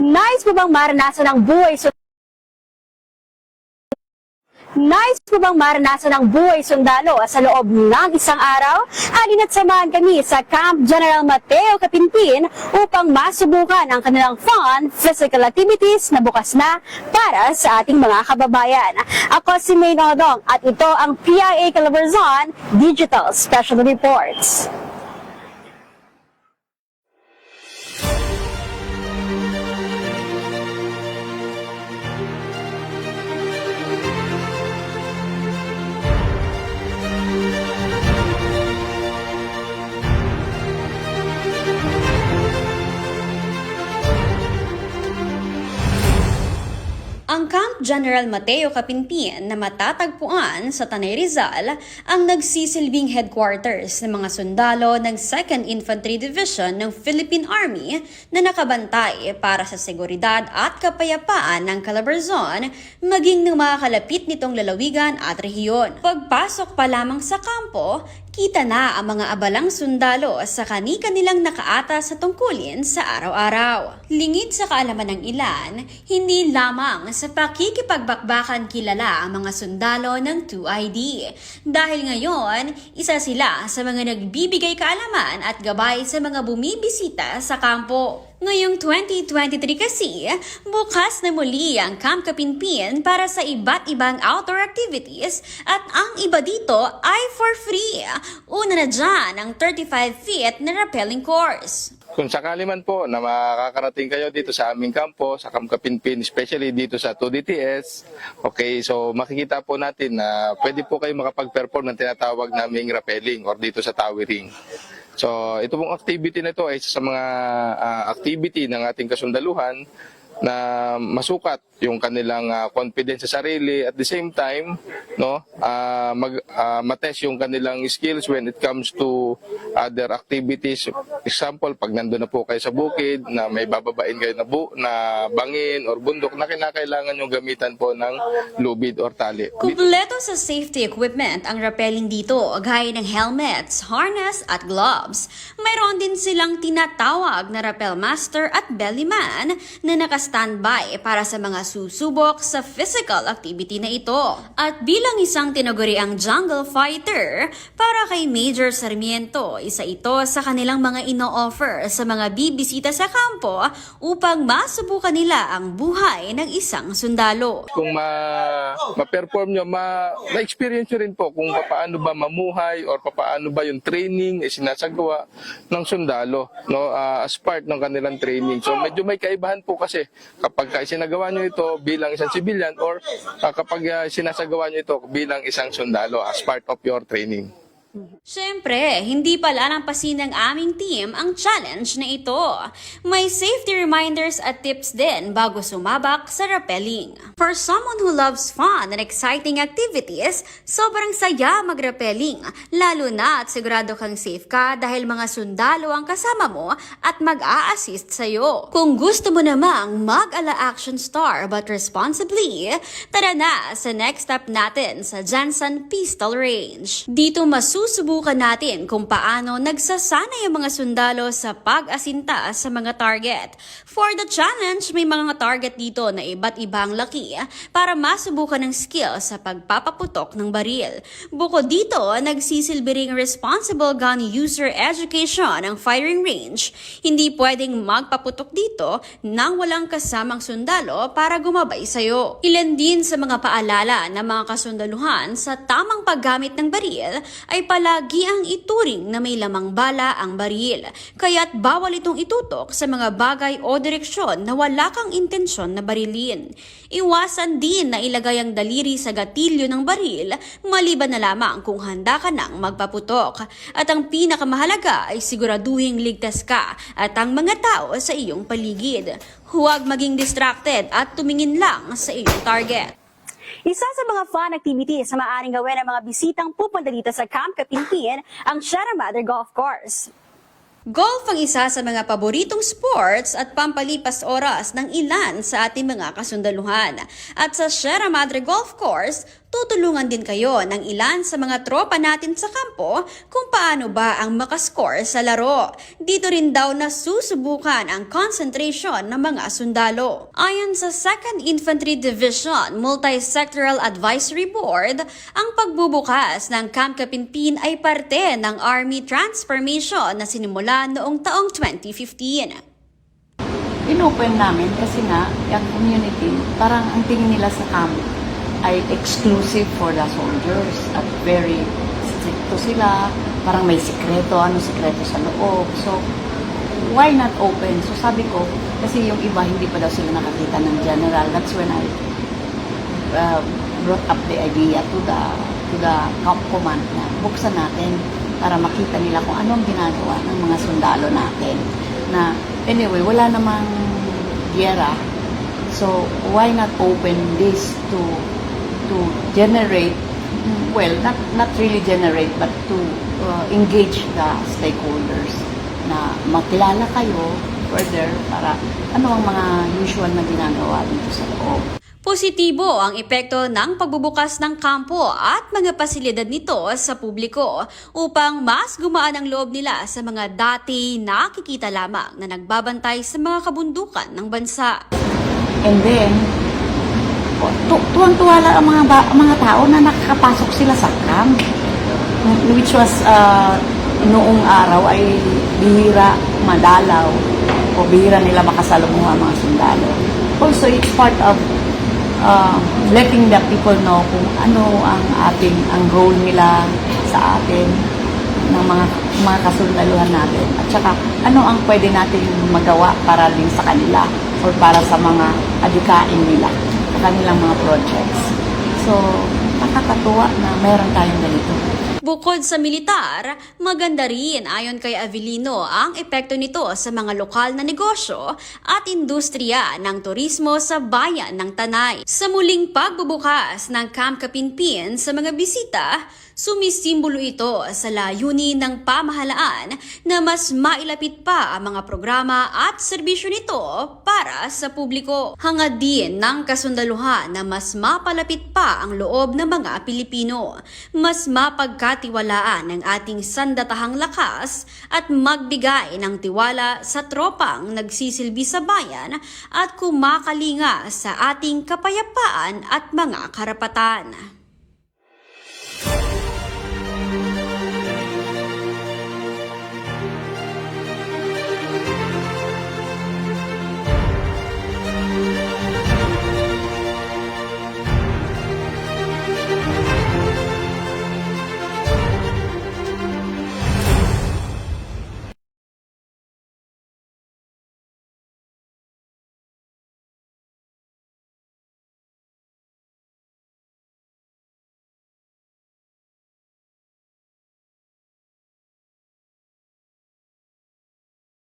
Nice mo bang maranasan ang buhay sa Nice mo bang maranasan ang buhay sundalo sa loob ng isang araw? Halina't samahan kami sa Camp General Mateo Capinpin upang masubukan ang kanilang fun physical activities na bukas na para sa ating mga kababayan. Ako si May Nodong at ito ang PIA Calabarzon Digital Special Reports. Ang Camp General Mateo Capinpin na matatagpuan sa Tanay Rizal ang nagsisilbing headquarters ng mga sundalo ng 2nd Infantry Division ng Philippine Army na nakabantay para sa seguridad at kapayapaan ng Calabarzon maging ng mga kalapit nitong lalawigan at rehiyon. Pagpasok pa lamang sa kampo, kita na ang mga abalang sundalo sa kani-kanilang nakaata sa tungkulin sa araw-araw. Lingid sa kaalaman ng ilan, hindi lamang sa pakikipagbakbakan kilala ang mga sundalo ng 2ID. Dahil ngayon, isa sila sa mga nagbibigay kaalaman at gabay sa mga bumibisita sa kampo. Ngayong 2023 kasi, bukas na muli ang Camp Kapinpin para sa iba't ibang outdoor activities at ang iba dito ay for free. Una na dyan ang 35 feet na rappelling course. Kung sakali man po na makakarating kayo dito sa aming kampo, sa Camp Kapinpin, especially dito sa 2DTS, okay, so makikita po natin na pwede po kayo makapag-perform ng tinatawag naming rappelling or dito sa towering. So, ito pong activity na ito ay isa sa mga ah, activity ng ating kasundaluhan na masukat yung kanilang ah, confidence sa sarili. At the same time no ah, mag ah, matest yung kanilang skills when it comes to other activities. Example pag nandoon na po kayo sa bukid na may bababain kayo na bu na bangin or bundok na kinakailangan yung gamitan po ng lubid or tali. Kumpleto sa safety equipment ang rappelling dito, gaya ng helmets, harness at gloves. Mayroon din silang tinatawag na rappel master at bellyman na naka-standby para sa mga susubok sa physical activity na ito. At bilang isang tinaguriang jungle fighter, para kay Major Sarmiento, isa ito sa kanilang mga ino-offer sa mga bibisita sa kampo upang masubukan nila ang buhay ng isang sundalo. kung ma ma-perform nyo, ma ma-experience nyo rin po kung paano ba mamuhay or paano ba yung training eh, sinasagawa ng sundalo no ah, as part ng kanilang training. So medyo may kaibahan po kasi kapag ka sinagawa nyo ito bilang isang civilian or ah, kapag ah, sinasagawa nyo ito bilang isang sundalo as part of your training. Siyempre, hindi pala ng aming team ang challenge na ito. May safety reminders at tips din bago sumabak sa rappelling. For someone who loves fun and exciting activities, sobrang saya mag-rappelling, lalo na at sigurado kang safe ka dahil mga sundalo ang kasama mo at mag-a-assist sa'yo. Kung gusto mo namang mag-ala action star but responsibly, tara na sa next step natin sa Jansan Pistol Range. Dito masusubukan natin kung paano nagsasana yung mga sundalo sa pag-asinta sa mga target. For the challenge, may mga target dito na iba't ibang laki para masubukan ng skill sa pagpapaputok ng baril. Bukod dito, nagsisilbi ring responsible gun user education ang firing range. Hindi pwedeng magpaputok dito nang walang kasamang sundalo para gumabay sa'yo. Ilan din sa mga paalala ng mga kasundaluhan sa tamang paggamit ng baril ay palagi ang ituring na may lamang bala ang baril. Kaya't bawal itong itutok sa mga bagay o direksyon na wala kang intensyon na barilin. Iwasan din na ilagay ang daliri sa gatilyo ng baril maliban na lamang kung handa ka nang magpaputok. At ang pinakamahalaga ay siguraduhing ligtas ka at ang mga tao sa iyong paligid. Huwag maging distracted at tumingin lang sa iyong target. Isa sa mga fun activities na maaaring gawin ng mga bisitang pupunta dito sa Camp Kapinpin ang Sierra Madre Golf Course. Golf ang isa sa mga paboritong sports at pampalipas oras ng ilan sa ating mga kasundaluhan. At sa Sierra Madre Golf Course, tutulungan din kayo ng ilan sa mga tropa natin sa kampo kung paano ba ang makascore sa laro. Dito rin daw na susubukan ang concentration ng mga sundalo. Ayon sa 2nd Infantry Division Multi-Sectoral Advisory Board, ang pagbubukas ng Camp Kapinpin ay parte ng Army Transformation na sinimula noong taong 2015. inopen namin kasi nga, yung community, parang ang tingin nila sa camp ay exclusive for the soldiers at very stricto sila, parang may sikreto, ano sikreto sa loob. So, why not open? So sabi ko, kasi yung iba hindi pa daw sila nakakita ng general. That's when I uh, brought up the idea to the to the camp command na buksan natin para makita nila kung anong ginagawa ng mga sundalo natin na anyway wala namang giyera so why not open this to to generate well not not really generate but to uh, engage the stakeholders na makilala kayo further para ano ang mga usual na ginagawa dito sa loob Positibo ang epekto ng pagbubukas ng kampo at mga pasilidad nito sa publiko upang mas gumaan ang loob nila sa mga dati nakikita lamang na nagbabantay sa mga kabundukan ng bansa. And then, tuwang-tuwa lang ang mga, ba- mga tao na nakakapasok sila sa camp. Which was, uh, noong araw ay bihira madalaw o bihira nila makasalubong ang mga sundalo. Also, it's part of uh, letting the people know kung ano ang ating, ang role nila sa atin ng mga mga kasundaluhan natin at saka ano ang pwede natin magawa para din sa kanila or para sa mga adikain nila kanilang mga projects. So, nakakatuwa na meron tayong ganito. Bukod sa militar, maganda rin ayon kay Avelino ang epekto nito sa mga lokal na negosyo at industriya ng turismo sa bayan ng Tanay. Sa muling pagbubukas ng Camp Kapinpin sa mga bisita, sumisimbolo ito sa layunin ng pamahalaan na mas mailapit pa ang mga programa at serbisyo nito para sa publiko. Hangad din ng kasundaluhan na mas mapalapit pa ang loob ng mga Pilipino, mas mapagkatiwalaan ng ating sandatahang lakas at magbigay ng tiwala sa tropang nagsisilbi sa bayan at kumakalinga sa ating kapayapaan at mga karapatan.